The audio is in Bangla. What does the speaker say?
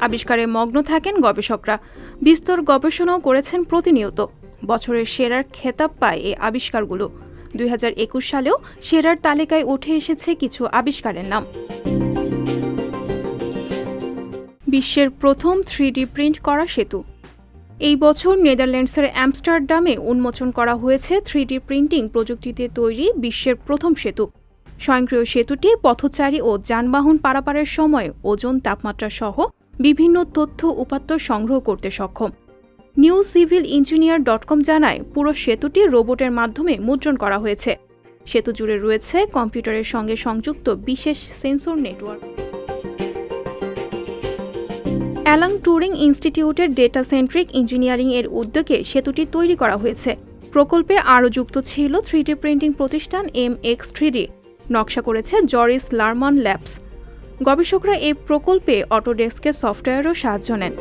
আবিষ্কারে মগ্ন থাকেন গবেষকরা। বিস্তর গবেষণাও করেছেন প্রতিনিয়ত। বছরের সেরার খেতাব পায় এই আবিষ্কারগুলো। দুই হাজার একুশ সালেও সেরার তালিকায় উঠে এসেছে কিছু আবিষ্কারের নাম। বিশ্বের প্রথম থ্রিডি প্রিন্ট করা সেতু। এই বছর নেদারল্যান্ডসের অ্যামস্টারডামে উন্মোচন করা হয়েছে থ্রিডি প্রিন্টিং প্রযুক্তিতে তৈরি বিশ্বের প্রথম সেতু। স্বয়ংক্রিয় সেতুটি পথচারী ও যানবাহন পারাপারের সময় ওজন, তাপমাত্রা সহ বিভিন্ন তথ্য উপাত্ত সংগ্রহ করতে সক্ষম। New Civil Engineer dot com জানায়, পুরো সেতুটি রোবটের মাধ্যমে মুদ্রণ করা হয়েছে। সেতু জুড়ে রয়েছে কম্পিউটারের সঙ্গে সংযুক্ত বিশেষ সেন্সর নেটওয়ার্ক। অ্যালাং টুরিং ইনস্টিটিউটের ডেটা সেন্ট্রিক ইঞ্জিনিয়ারিং এর উদ্যোগে সেতুটি তৈরি করা হয়েছে। প্রকল্পে আরও যুক্ত ছিল থ্রিডি প্রিন্টিং প্রতিষ্ঠান এম এক্স থ্রিডি। নকশা করেছে জরিস লারমন ল্যাবস। গবেষকরা এই প্রকল্পে অটোডেস্কের সফটওয়্যারও সাহায্য নেন।